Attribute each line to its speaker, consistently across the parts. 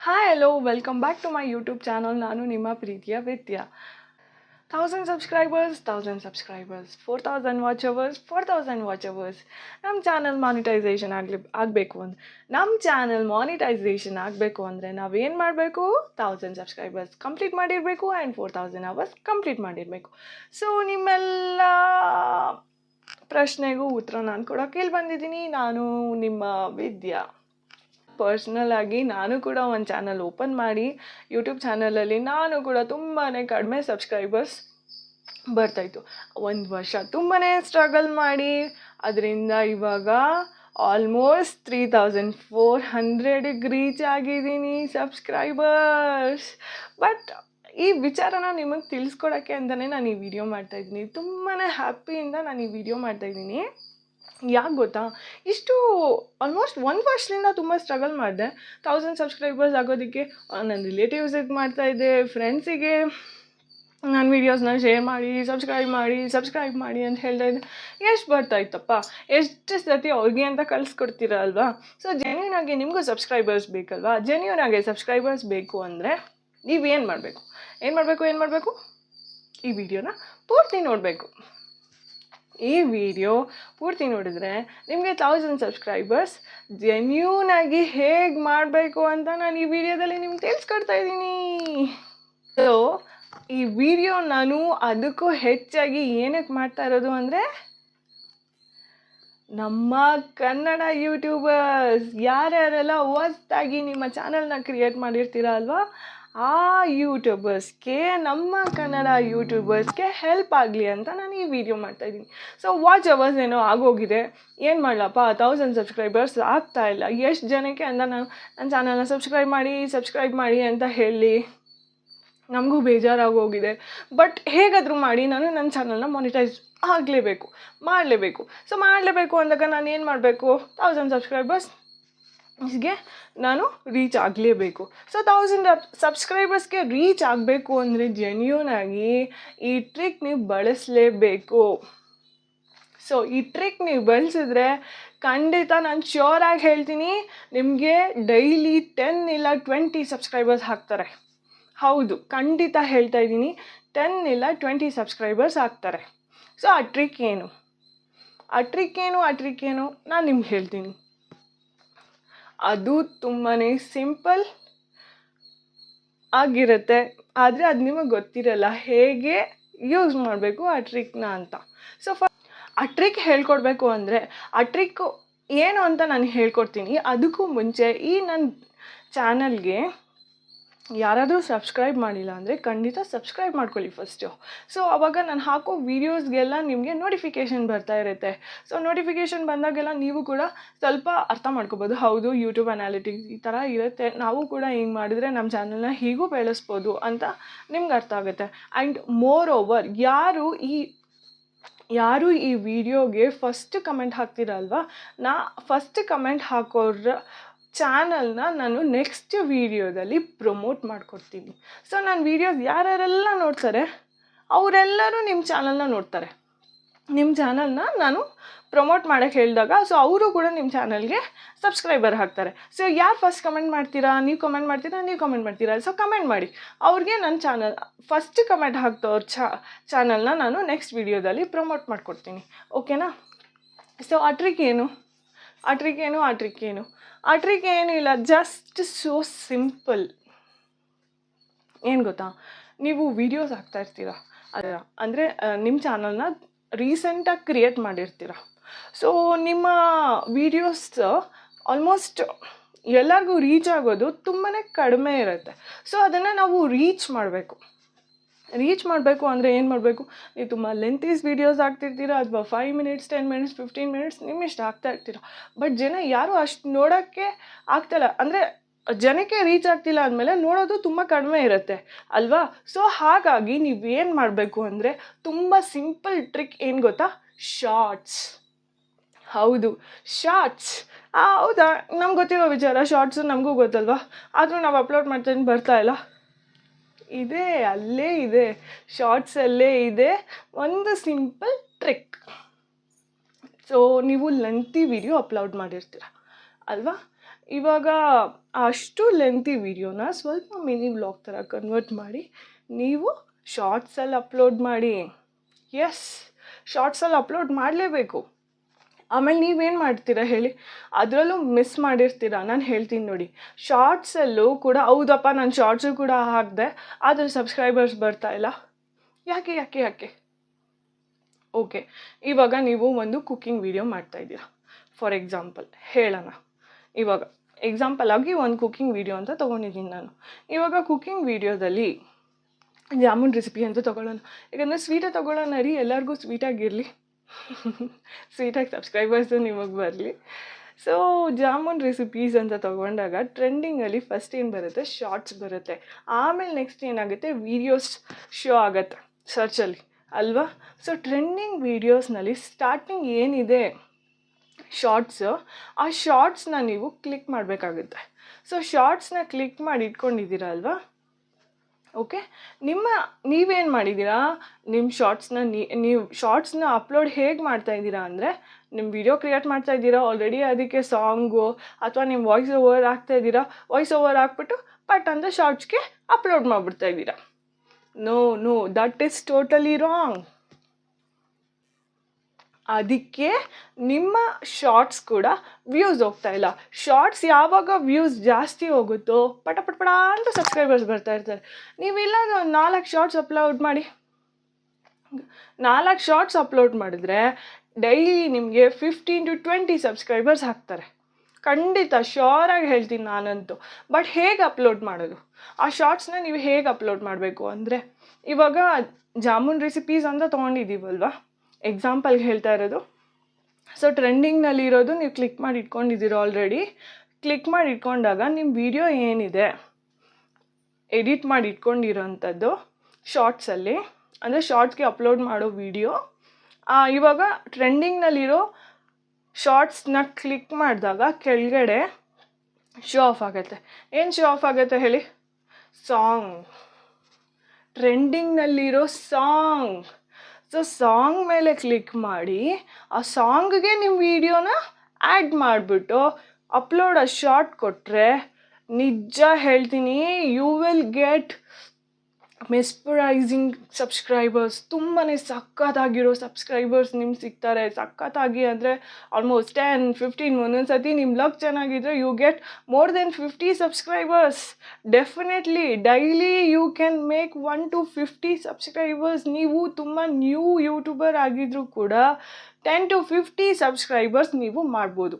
Speaker 1: Hi hello welcome back to my YouTube channel ನಾನು ನಿಮ್ಮ ಪ್ರೀತಿಯ Vidya thousand subscribers thousand subscribers four thousand watch hours four thousand watch hours ನಮ್ಮ channel monetisation ಆಗಲಿ ಆಗಬೇಕು ಅಂತ ನಮ್ಮ ಚಾನಲ್ ಮಾನಿಟೈಸೇಷನ್ ಆಗಬೇಕು ಅಂದರೆ ನಾವೇನು ಮಾಡಬೇಕು ಥೌಸಂಡ್ ಸಬ್ಸ್ಕ್ರೈಬರ್ಸ್ ಕಂಪ್ಲೀಟ್ ಮಾಡಿರಬೇಕು and four thousand hours complete ಮಾಡಿರಬೇಕು ಸೊ ನಿಮ್ಮೆಲ್ಲ ಪ್ರಶ್ನೆಗೂ ಉತ್ತರ ನಾನು ಕೊಡೋಕೆ ಇಲ್ಲಿ ಬಂದಿದ್ದೀನಿ ನಾನು ನಿಮ್ಮ ವಿದ್ಯಾ. ಪರ್ಸ್ನಲ್ ಆಗಿ ನಾನು ಕೂಡ ಒಂದು ಚಾನಲ್ ಓಪನ್ ಮಾಡಿ ಯೂಟ್ಯೂಬ್ ಚಾನಲಲ್ಲಿ ನಾನು ಕೂಡ ತುಂಬಾ ಕಡಿಮೆ ಸಬ್ಸ್ಕ್ರೈಬರ್ಸ್ ಬರ್ತಾಯಿತ್ತು ಒಂದು ವರ್ಷ ತುಂಬಾ ಸ್ಟ್ರಗಲ್ ಮಾಡಿ, ಅದರಿಂದ ಇವಾಗ ಆಲ್ಮೋಸ್ಟ್ ತ್ರೀ ತೌಸಂಡ್ ಫೋರ್ ಹಂಡ್ರೆಡಿಗೆ ರೀಚ್ ಆಗಿದ್ದೀನಿ ಸಬ್ಸ್ಕ್ರೈಬರ್ಸ್ ಬಟ್ ಈ ವಿಚಾರನ ನಿಮಗೆ ತಿಳಿಸ್ಕೊಡೋಕ್ಕೆ ಅಂತಲೇ ನಾನು ಈ ವಿಡಿಯೋ ಮಾಡ್ತಾಯಿದ್ದೀನಿ ತುಂಬಾ ಹ್ಯಾಪಿಯಿಂದ ನಾನು ಈ ವಿಡಿಯೋ ಮಾಡ್ತಾಯಿದ್ದೀನಿ ಯಾಕೆ ಗೊತ್ತಾ? ಇಷ್ಟು ಆಲ್ಮೋಸ್ಟ್ ಒಂದು ವರ್ಷದಿಂದ ತುಂಬ ಸ್ಟ್ರಗಲ್ ಮಾಡಿದೆ. ತೌಸಂಡ್ ಸಬ್ಸ್ಕ್ರೈಬರ್ಸ್ ಆಗೋದಕ್ಕೆ ನನ್ನ ರಿಲೇಟಿವ್ಸಿಗೆ ಮಾಡ್ತಾಯಿದ್ದೆ ಫ್ರೆಂಡ್ಸಿಗೆ ನನ್ನ ವೀಡಿಯೋಸ್ನ ಶೇರ್ ಮಾಡಿ ಸಬ್ಸ್ಕ್ರೈಬ್ ಮಾಡಿ ಸಬ್ಸ್ಕ್ರೈಬ್ ಮಾಡಿ ಅಂತ ಹೇಳ್ತಾ ಇದ್ದೆ. ಎಷ್ಟು ಬರ್ತಾಯಿತ್ತಪ್ಪ ಎಷ್ಟು ಸತಿ ಅವ್ರಿಗೆ ಅಂತ ಕಳಿಸ್ಕೊಡ್ತೀರ ಅಲ್ವಾ? ಸೊ ಜೆನ್ಯೂನ್ ಆಗಿ ನಿಮಗೂ ಸಬ್ಸ್ಕ್ರೈಬರ್ಸ್ ಬೇಕಲ್ವಾ? ಜೆನ್ಯೂನ್ ಆಗಿ ಸಬ್ಸ್ಕ್ರೈಬರ್ಸ್ ಬೇಕು ಅಂದರೆ ನೀವೇನು ಮಾಡಬೇಕು? ಏನು ಮಾಡಬೇಕು ಏನು ಮಾಡಬೇಕು? ಈ ವಿಡಿಯೋನ ಪೂರ್ತಿ ನೋಡಬೇಕು. ಈ ವಿಡಿಯೋ ಪೂರ್ತಿ ನೋಡಿದ್ರೆ ನಿಮಗೆ ತೌಸಂಡ್ ಸಬ್ಸ್ಕ್ರೈಬರ್ಸ್ ಜೆನ್ಯೂನಾಗಿ ಹೇಗೆ ಮಾಡಬೇಕು ಅಂತ ನಾನು ಈ ವಿಡಿಯೋದಲ್ಲಿ ನಿಮ್ಗೆ ತಿಳಿಸ್ಕೊಡ್ತಾ ಇದ್ದೀನಿ. ಸೊ ಈ ವಿಡಿಯೋ ನಾನು ಅದಕ್ಕೂ ಹೆಚ್ಚಾಗಿ ಏನಕ್ಕೆ ಮಾಡ್ತಾ ಇರೋದು ಅಂದರೆ ನಮ್ಮ ಕನ್ನಡ ಯೂಟ್ಯೂಬರ್ಸ್ ಯಾರ್ಯಾರೆಲ್ಲ ಹೊಸ್ದಾಗಿ ನಿಮ್ಮ ಚಾನಲ್ನ ಕ್ರಿಯೇಟ್ ಮಾಡಿರ್ತೀರ ಅಲ್ವಾ ಆ ಯೂಟ್ಯೂಬರ್ಸ್ಗೆ, ನಮ್ಮ ಕನ್ನಡ ಯೂಟ್ಯೂಬರ್ಸ್ಗೆ ಹೆಲ್ಪ್ ಆಗಲಿ ಅಂತ ನಾನು ಈ ವಿಡಿಯೋ ಮಾಡ್ತಾಯಿದ್ದೀನಿ ಸೊ ವಾಚ್ ಅವರ್ಸ್ ಏನೋ ಆಗೋಗಿದೆ. ಏನು ಮಾಡಲಪ್ಪ? ತೌಸಂಡ್ ಸಬ್ಸ್ಕ್ರೈಬರ್ಸ್ ಆಗ್ತಾ ಇಲ್ಲ. ಎಷ್ಟು ಜನಕ್ಕೆ ಅಂತ ನಾನು, ನನ್ನ ಚಾನಲ್ನ ಸಬ್ಸ್ಕ್ರೈಬ್ ಮಾಡಿ ಸಬ್ಸ್ಕ್ರೈಬ್ ಮಾಡಿ ಅಂತ ಹೇಳಿ ನಮಗೂ ಬೇಜಾರಾಗೋಗಿದೆ ಬಟ್ ಹೇಗಾದರೂ ಮಾಡಿ ನಾನು ನನ್ನ ಚಾನಲ್ನ ಮಾನಿಟೈಸ್ ಆಗಲೇಬೇಕು, ಮಾಡಲೇಬೇಕು. ಸೊ ಮಾಡಲೇಬೇಕು ಅಂದಾಗ ನಾನು ಏನು ಮಾಡಬೇಕು? ತೌಸಂಡ್ ಸಬ್ಸ್ಕ್ರೈಬರ್ಸ್ ಗೆ ನಾನು ರೀಚ್ ಆಗಲೇಬೇಕು. ಸೊ ತೌಸಂಡ್ ಸಬ್ಸ್ಕ್ರೈಬರ್ಸ್ಗೆ ರೀಚ್ ಆಗಬೇಕು ಅಂದರೆ ಜೆನ್ಯೂನ್ ಆಗಿ ಈ ಟ್ರಿಕ್ ನೀವು ಬಳಸಲೇಬೇಕು. ಸೊ ಈ ಟ್ರಿಕ್ ನೀವು ಬಳಸಿದ್ರೆ ಖಂಡಿತ ನಾನು ಶ್ಯೂರಾಗಿ ಹೇಳ್ತೀನಿ ನಿಮಗೆ ಡೈಲಿ ಟೆನ್ ಇಲ್ಲ ಟ್ವೆಂಟಿ ಸಬ್ಸ್ಕ್ರೈಬರ್ಸ್ ಹಾಕ್ತಾರೆ. ಹೌದು, ಖಂಡಿತ ಹೇಳ್ತಾ ಇದ್ದೀನಿ ಟೆನ್ ಇಲ್ಲ ಟ್ವೆಂಟಿ ಸಬ್ಸ್ಕ್ರೈಬರ್ಸ್ ಹಾಕ್ತಾರೆ. ಸೊ ಆ ಟ್ರಿಕ್ ಏನು? ಆ ಟ್ರಿಕ್ ಏನು? ಆ ಟ್ರಿಕ್ ಏನು? ನಾನು ನಿಮ್ಗೆ ಹೇಳ್ತೀನಿ. ಅದು ತುಂಬಾ ಸಿಂಪಲ್ ಆಗಿರುತ್ತೆ. ಆದರೆ ಅದು ನಿಮಗೆ ಗೊತ್ತಿರಲ್ಲ ಹೇಗೆ ಯೂಸ್ ಮಾಡಬೇಕು ಆ ಟ್ರಿಕ್ನ ಅಂತ. ಸೊ ಫ ಆ ಟ್ರಿಕ್ ಹೇಳ್ಕೊಡ್ಬೇಕು ಅಂದರೆ, ಆ ಟ್ರಿಕ್ ಏನು ಅಂತ ನಾನು ಹೇಳ್ಕೊಡ್ತೀನಿ. ಅದಕ್ಕೂ ಮುಂಚೆ ಈ ನನ್ನ ಚಾನಲ್ಗೆ ಯಾರಾದರೂ ಸಬ್ಸ್ಕ್ರೈಬ್ ಮಾಡಿಲ್ಲ ಅಂದರೆ ಖಂಡಿತ ಸಬ್ಸ್ಕ್ರೈಬ್ ಮಾಡ್ಕೊಳ್ಳಿ ಫಸ್ಟು ಸೊ ಆವಾಗ ನಾನು ಹಾಕೋ ವೀಡಿಯೋಸ್ಗೆಲ್ಲ ನಿಮಗೆ ನೋಟಿಫಿಕೇಷನ್ ಬರ್ತಾ ಇರುತ್ತೆ. ಸೊ ನೋಟಿಫಿಕೇಷನ್ ಬಂದಾಗೆಲ್ಲ ನೀವು ಕೂಡ ಸ್ವಲ್ಪ ಅರ್ಥ ಮಾಡ್ಕೋಬೋದು. ಹೌದು ಯೂಟ್ಯೂಬ್ ಅನಾಲಿಟಿಕ್ಸ್ ಈ ಥರ ಇರುತ್ತೆ. ನಾವು ಕೂಡ ಹಿಂಗೆ ಮಾಡಿದರೆ ನಮ್ಮ ಚಾನಲ್ನ ಹೀಗೂ ಬೆಳೆಸ್ಬೋದು ಅಂತ ನಿಮ್ಗೆ ಅರ್ಥ ಆಗುತ್ತೆ. ಆ್ಯಂಡ್ ಮೋರ್ ಓವರ್ ಯಾರು ಈ ಯಾರು ಈ ವಿಡಿಯೋಗೆ ಫಸ್ಟ್ ಕಮೆಂಟ್ ಹಾಕ್ತೀರಲ್ವ? ನಾ ಫಸ್ಟ್ ಕಮೆಂಟ್ ಹಾಕೋರ ಚಾನಲ್ನ ನಾನು ನೆಕ್ಸ್ಟ್ ವೀಡಿಯೋದಲ್ಲಿ ಪ್ರಮೋಟ್ ಮಾಡ್ಕೊಡ್ತೀನಿ. ಸೊ ನಾನು ವೀಡಿಯೋಸ್ ಯಾರ್ಯಾರೆಲ್ಲ ನೋಡ್ತಾರೆ, ಅವರೆಲ್ಲರೂ ನಿಮ್ಮ ಚಾನಲ್ನ ನೋಡ್ತಾರೆ. ನಿಮ್ಮ ಚಾನಲ್ನ ನಾನು ಪ್ರಮೋಟ್ ಮಾಡೋಕ್ಕೆ ಹೇಳಿದಾಗ ಸೊ ಅವರು ಕೂಡ ನಿಮ್ಮ ಚಾನಲ್ಗೆ ಸಬ್ಸ್ಕ್ರೈಬರ್ ಹಾಕ್ತಾರೆ ಸೊ ಯಾರು ಫಸ್ಟ್ ಕಮೆಂಟ್ ಮಾಡ್ತೀರಾ? ನೀವು ಕಮೆಂಟ್ ಮಾಡ್ತೀರಾ? ನೀವು ಕಮೆಂಟ್ ಮಾಡ್ತೀರಾ? ಸೊ ಕಮೆಂಟ್ ಮಾಡಿ. ಅವ್ರಿಗೆ ನನ್ನ ಚಾನಲ್ ಫಸ್ಟ್ ಕಮೆಂಟ್ ಹಾಕ್ದವ್ರ ಚಾನಲ್ನ ನಾನು ನೆಕ್ಸ್ಟ್ ವೀಡಿಯೋದಲ್ಲಿ ಪ್ರಮೋಟ್ ಮಾಡಿಕೊಡ್ತೀನಿ. ಓಕೆನಾ ಸೊ ಆ ಟ್ರಿಕ್ ಏನು? ಆ ಟ್ರಿಕ್ ಏನು? ಆ ಟ್ರಿಕ್ ಏನು? ಆ ಟ್ರಿಕ್ ಏನೂ ಇಲ್ಲ ಜಸ್ಟ್ ಸೋ ಸಿಂಪಲ್ ಏನು ಗೊತ್ತಾ? ನೀವು ವೀಡಿಯೋಸ್ ಹಾಕ್ತಾ ಇರ್ತೀರ? ಅದರ ಅಂದರೆ ನಿಮ್ಮ ಚಾನಲ್ನ ರೀಸೆಂಟಾಗಿ ಕ್ರಿಯೇಟ್ ಮಾಡಿರ್ತೀರ? ಸೊ ನಿಮ್ಮ ವೀಡಿಯೋಸ್ ಆಲ್ಮೋಸ್ಟ್ ಎಲ್ಲರಿಗೂ ರೀಚ್ ಆಗೋದು ತುಂಬಾ ಕಡಿಮೆ ಇರುತ್ತೆ. ಸೊ ಅದನ್ನು ನಾವು ರೀಚ್ ಮಾಡಬೇಕು. ರೀಚ್ ಮಾಡಬೇಕು ಅಂದರೆ ಏನು ಮಾಡಬೇಕು? ನೀವು ತುಂಬ ಲೆಂತೀಸ್ ವೀಡಿಯೋಸ್ ಆಗ್ತಿರ್ತೀರ ಅಥವಾ five minutes ten minutes fifteen minutes ನಿಮ್ಮ ಇಷ್ಟ ಆಗ್ತಾ ಇರ್ತೀರ. ಬಟ್ ಜನ ಯಾರೂ ಅಷ್ಟು ನೋಡೋಕ್ಕೆ ಆಗ್ತಾಯಿಲ್ಲ ಅಂದರೆ ಜನಕ್ಕೆ ರೀಚ್ ಆಗ್ತಿಲ್ಲ ಅಂದಮೇಲೆ ನೋಡೋದು ತುಂಬ ಕಡಿಮೆ ಇರುತ್ತೆ, ಅಲ್ವಾ? ಸೊ ಹಾಗಾಗಿ ನೀವು ಏನು ಮಾಡಬೇಕು ಅಂದರೆ ತುಂಬ ಸಿಂಪಲ್ ಟ್ರಿಕ್ ಏನು ಗೊತ್ತಾ? ಶಾರ್ಟ್ಸ್ ಹೌದು ಶಾರ್ಟ್ಸ್ ಹೌದಾ? ನಮ್ಗೆ ಗೊತ್ತಿರೋ ವಿಚಾರ ಶಾರ್ಟ್ಸು ನಮಗೂ ಗೊತ್ತಲ್ವಾ? ಆದರೂ ನಾವು ಅಪ್ಲೋಡ್ ಮಾಡ್ತೇನೆ ಬರ್ತಾ ಇಲ್ಲ. ಇದೆ, ಅಲ್ಲೇ ಇದೆ. ಶಾರ್ಟ್ಸಲ್ಲೇ ಇದೆ. ಒಂದು ಸಿಂಪಲ್ ಟ್ರಿಕ್ ಸೊ ನೀವು ಲೆಂತಿ ವಿಡಿಯೋ ಅಪ್ಲೋಡ್ ಮಾಡಿರ್ತೀರ. ಅಲ್ವಾ? ಇವಾಗ ಅಷ್ಟು ಲೆಂತಿ ವಿಡಿಯೋನ ಸ್ವಲ್ಪ ಮಿನಿ ವ್ಲಾಗ್ ಥರ ಕನ್ವರ್ಟ್ ಮಾಡಿ ನೀವು ಶಾರ್ಟ್ಸಲ್ಲಿ ಅಪ್ಲೋಡ್ ಮಾಡಿ. ಎಸ್ ಶಾರ್ಟ್ಸಲ್ಲಿ ಅಪ್ಲೋಡ್ ಮಾಡಲೇಬೇಕು. ಆಮೇಲೆ ನೀವೇನು ಮಾಡ್ತೀರಾ ಹೇಳಿ? ಅದರಲ್ಲೂ ಮಿಸ್ ಮಾಡಿರ್ತೀರಾ? ನಾನು ಹೇಳ್ತೀನಿ ನೋಡಿ. ಶಾರ್ಟ್ಸಲ್ಲೂ ಕೂಡ, ಹೌದಪ್ಪ, ನಾನು ಶಾರ್ಟ್ಸು ಕೂಡ ಹಾಕಿದೆ, ಆದರೆ ಸಬ್ಸ್ಕ್ರೈಬರ್ಸ್ ಬರ್ತಾ ಇಲ್ಲ. ಯಾಕೆ ಯಾಕೆ ಯಾಕೆ? ಓಕೆ ಇವಾಗ ನೀವು ಒಂದು ಕುಕ್ಕಿಂಗ್ ವಿಡಿಯೋ ಮಾಡ್ತಾಯಿದ್ದೀರಾ ಫಾರ್ ಎಕ್ಸಾಂಪಲ್ ಹೇಳೋಣ. ಇವಾಗ ಎಕ್ಸಾಂಪಲ್ ಆಗಿ ಒಂದು ಕುಕ್ಕಿಂಗ್ ವಿಡಿಯೋ ಅಂತ ತೊಗೊಂಡಿದ್ದೀನಿ ನಾನು. ಇವಾಗ ಕುಕ್ಕಿಂಗ್ ವಿಡಿಯೋದಲ್ಲಿ ಜಾಮೂನ್ ರೆಸಿಪಿ ಅಂತ ತೊಗೊಳ್ಳೋಣ. ಯಾಕಂದರೆ ಸ್ವೀಟೇ ತೊಗೊಳ್ಳೋಣ ರೀ, ಎಲ್ಲರಿಗೂ ಸ್ವೀಟಾಗಿರಲಿ ಸ್ವೀಟಾಗಿ ಸಬ್ಸ್ಕ್ರೈಬರ್ಸು ನಿಮಗೆ ಬರಲಿ. ಸೊ ಜಾಮೂನ್ ರೆಸಿಪೀಸ್ ಅಂತ ತೊಗೊಂಡಾಗ ಟ್ರೆಂಡಿಂಗಲ್ಲಿ ಫಸ್ಟ್ ಏನು ಬರುತ್ತೆ? ಶಾರ್ಟ್ಸ್ ಬರುತ್ತೆ. ಆಮೇಲೆ ನೆಕ್ಸ್ಟ್ ಏನಾಗುತ್ತೆ? ವೀಡಿಯೋಸ್ ಶೋ ಆಗುತ್ತೆ ಸರ್ಚಲ್ಲಿ ಅಲ್ವಾ? ಸೊ ಟ್ರೆಂಡಿಂಗ್ ವೀಡಿಯೋಸ್ನಲ್ಲಿ ಸ್ಟಾರ್ಟಿಂಗ್ ಏನಿದೆ? ಶಾರ್ಟ್ಸು ಆ ಶಾರ್ಟ್ಸ್ನ ನೀವು ಕ್ಲಿಕ್ ಮಾಡಬೇಕಾಗುತ್ತೆ. ಸೊ ಶಾರ್ಟ್ಸ್ನ ಕ್ಲಿಕ್ ಮಾಡಿ ಇಟ್ಕೊಂಡಿದ್ದೀರಾ ಅಲ್ವಾ? ಓಕೆ ನಿಮ್ಮ, ನೀವೇನು ಮಾಡಿದ್ದೀರಾ ನಿಮ್ಮ ಶಾರ್ಟ್ಸ್ನ ನೀವು ಶಾರ್ಟ್ಸ್ನ ಅಪ್ಲೋಡ್ ಹೇಗೆ ಮಾಡ್ತಾ ಇದ್ದೀರಾ ಅಂದರೆ ನಿಮ್ಮ ವಿಡಿಯೋ ಕ್ರಿಯೇಟ್ ಮಾಡ್ತಾ ಇದ್ದೀರಾ? ಆಲ್ರೆಡಿ ಅದಕ್ಕೆ ಸಾಂಗು ಅಥವಾ ನಿಮ್ಮ ವಾಯ್ಸ್ ಓವರ್ ಹಾಕ್ತಾ ಇದ್ದೀರಾ? ವಾಯ್ಸ್ ಓವರ್ ಹಾಕ್ಬಿಟ್ಟು ಬಟ್ ಅಂತ ಶಾರ್ಟ್ಸ್ಗೆ ಅಪ್ಲೋಡ್ ಮಾಡಿಬಿಡ್ತಾ ಇದ್ದೀರಾ? No no that is totally wrong ಅದಕ್ಕೆ ನಿಮ್ಮ ಶಾರ್ಟ್ಸ್ ಕೂಡ ವ್ಯೂಸ್ ಹೋಗ್ತಾ ಇಲ್ಲ. ಶಾರ್ಟ್ಸ್ ಯಾವಾಗ ವ್ಯೂಸ್ ಜಾಸ್ತಿ ಹೋಗುತ್ತೋ, ಪಟ ಪಟ ಪಟ ಅಂತ ಸಬ್ಸ್ಕ್ರೈಬರ್ಸ್ ಬರ್ತಾ ಇರ್ತಾರೆ. ನೀವಿಲ್ಲ ಒಂದು ನಾಲ್ಕು ಶಾರ್ಟ್ಸ್ ಅಪ್ಲೋಡ್ ಮಾಡಿ. ನಾಲ್ಕು ಶಾರ್ಟ್ಸ್ ಅಪ್ಲೋಡ್ ಮಾಡಿದ್ರೆ ಡೈಲಿ ನಿಮಗೆ ಫಿಫ್ಟೀನ್ ಟು ಟ್ವೆಂಟಿ ಸಬ್ಸ್ಕ್ರೈಬರ್ಸ್ ಹಾಕ್ತಾರೆ. ಖಂಡಿತ ಶ್ಯೋರಾಗಿ ಹೇಳ್ತೀನಿ ನಾನಂತೂ. ಬಟ್ ಹೇಗೆ ಅಪ್ಲೋಡ್ ಮಾಡೋದು? ಆ ಶಾರ್ಟ್ಸ್ನ ನೀವು ಹೇಗೆ ಅಪ್ಲೋಡ್ ಮಾಡಬೇಕು ಅಂದರೆ, ಇವಾಗ ಜಾಮೂನ್ ರೆಸಿಪೀಸ್ ಅಂತ ತೊಗೊಂಡಿದ್ದೀವಲ್ವಾ? ಎಕ್ಸಾಂಪಲ್ಗೆ ಹೇಳ್ತಾ ಇರೋದು. ಸೊ ಟ್ರೆಂಡಿಂಗ್ನಲ್ಲಿರೋದು ನೀವು ಕ್ಲಿಕ್ ಮಾಡಿ ಇಟ್ಕೊಂಡಿದ್ದೀರ ಆಲ್ರೆಡಿ ಕ್ಲಿಕ್ ಮಾಡಿ ಇಟ್ಕೊಂಡಾಗ ನಿಮ್ಮ ವಿಡಿಯೋ ಏನಿದೆ? ಎಡಿಟ್ ಮಾಡಿ ಇಟ್ಕೊಂಡಿರೋಂಥದ್ದು ಶಾರ್ಟ್ಸಲ್ಲಿ ಅಂದರೆ ಶಾರ್ಟ್ಸ್ಗೆ ಅಪ್ಲೋಡ್ ಮಾಡೋ ವಿಡಿಯೋ ಇವಾಗ ಟ್ರೆಂಡಿಂಗ್ನಲ್ಲಿರೋ ಶಾರ್ಟ್ಸ್ನ ಕ್ಲಿಕ್ ಮಾಡಿದಾಗ ಕೆಳಗಡೆ ಶೋ ಆಫ್ ಆಗುತ್ತೆ. ಏನು ಶೋ ಆಫ್ ಆಗುತ್ತೆ ಹೇಳಿ? ಸಾಂಗ್ ಟ್ರೆಂಡಿಂಗ್ನಲ್ಲಿರೋ ಸಾಂಗ್ ಸೊ ಸಾಂಗ್ ಮೇಲೆ ಕ್ಲಿಕ್ ಮಾಡಿ, ಆ ಸಾಂಗ್ಗೆ ನಿಮ್ಮ ವಿಡಿಯೋನ ಆ್ಯಡ್ ಮಾಡಿಬಿಟ್ಟು ಅಪ್ಲೋಡ್ ಆ ಶಾರ್ಟ್ ಕೊಟ್ಟರೆ ನಿಜ ಹೇಳ್ತೀನಿ you will get mesmerising subscribers ತುಂಬಾ ಸಖತ್ತಾಗಿರೋ ಸಬ್ಸ್ಕ್ರೈಬರ್ಸ್ ನಿಮ್ಗೆ ಸಿಗ್ತಾರೆ. ಸಖತ್ತಾಗಿ ಅಂದರೆ ಆಲ್ಮೋಸ್ಟ್ ಟೆನ್ ಫಿಫ್ಟೀನ್ ಒಂದೊಂದು ಸತಿ ನಿಮ್ಮ ಲಕ್ ಚೆನ್ನಾಗಿದ್ರೆ you get more than fifty subscribers definitely daily you can make one to fifty subscribers ನೀವು ತುಂಬ ನ್ಯೂ ಯೂಟ್ಯೂಬರ್ ಆಗಿದ್ರೂ ಕೂಡ ಟೆನ್ ಟು ಫಿಫ್ಟಿ ಸಬ್ಸ್ಕ್ರೈಬರ್ಸ್ ನೀವು ಮಾಡ್ಬೋದು.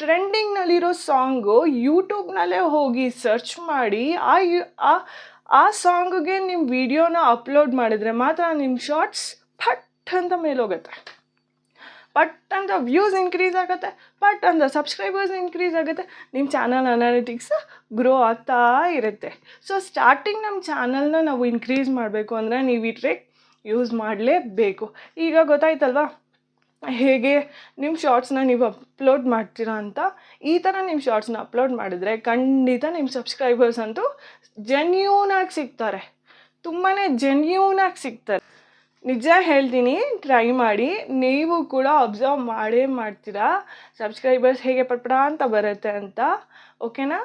Speaker 1: ಟ್ರೆಂಡಿಂಗ್ನಲ್ಲಿರೋ ಸಾಂಗು ಯೂಟ್ಯೂಬ್ನಲ್ಲೇ ಹೋಗಿ ಸರ್ಚ್ ಮಾಡಿ, ಆ ಆ ಆ ಸಾಂಗ್ಗೆ ನಿಮ್ಮ ವಿಡಿಯೋನ ಅಪ್ಲೋಡ್ ಮಾಡಿದರೆ ಮಾತ್ರ ನಿಮ್ಮ ಶಾರ್ಟ್ಸ್ ಪಟ್ ಅಂತ ಮೇಲೋಗುತ್ತೆ. ಪಟ್ ಅಂತ ವ್ಯೂಸ್ ಇನ್ಕ್ರೀಸ್ ಆಗುತ್ತೆ, ಪಟ್ ಅಂತ ಸಬ್ಸ್ಕ್ರೈಬರ್ಸ್ ಇನ್ಕ್ರೀಸ್ ಆಗುತ್ತೆ ನಿಮ್ಮ ಚಾನಲ್ ಅನಾಲಿಟಿಕ್ಸ್ ಗ್ರೋ ಆಗ್ತಾ ಇರುತ್ತೆ. ಸೊ ಸ್ಟಾರ್ಟಿಂಗ್ ನಮ್ಮ ಚಾನಲ್ನ ನಾವು ಇನ್ಕ್ರೀಸ್ ಮಾಡಬೇಕು ಅಂದರೆ ನೀವು ಈ ಟ್ರಿಕ್ ಯೂಸ್ ಮಾಡಲೇಬೇಕು. ಈಗ ಗೊತ್ತಾಯ್ತಲ್ವಾ? ಹೇಗೆ ನಿಮ್ಮ ಶಾರ್ಟ್ಸ್ನ ನೀವು ಅಪ್ಲೋಡ್ ಮಾಡ್ತೀರಾ ಅಂತ, ಈ ಥರ ನಿಮ್ಮ ಶಾರ್ಟ್ಸ್ನ ಅಪ್ಲೋಡ್ ಮಾಡಿದರೆ ಖಂಡಿತ ನಿಮ್ಮ ಸಬ್ಸ್ಕ್ರೈಬರ್ಸ್ ಅಂತೂ ಜೆನ್ಯೂನಾಗಿ ಸಿಗ್ತಾರೆ. ತುಂಬಾ ಜೆನ್ಯೂನಾಗಿ ಸಿಗ್ತಾರೆ. ನಿಜ ಹೇಳ್ತೀನಿ ಟ್ರೈ ಮಾಡಿ. ನೀವು ಕೂಡ ಅಬ್ಸರ್ವ್ ಮಾಡೇ ಮಾಡ್ತೀರಾ. ಸಬ್ಸ್ಕ್ರೈಬರ್ಸ್ ಹೇಗೆ ಪಟ್ಪಡ ಅಂತ ಬರುತ್ತೆ ಅಂತ. ಓಕೆನಾ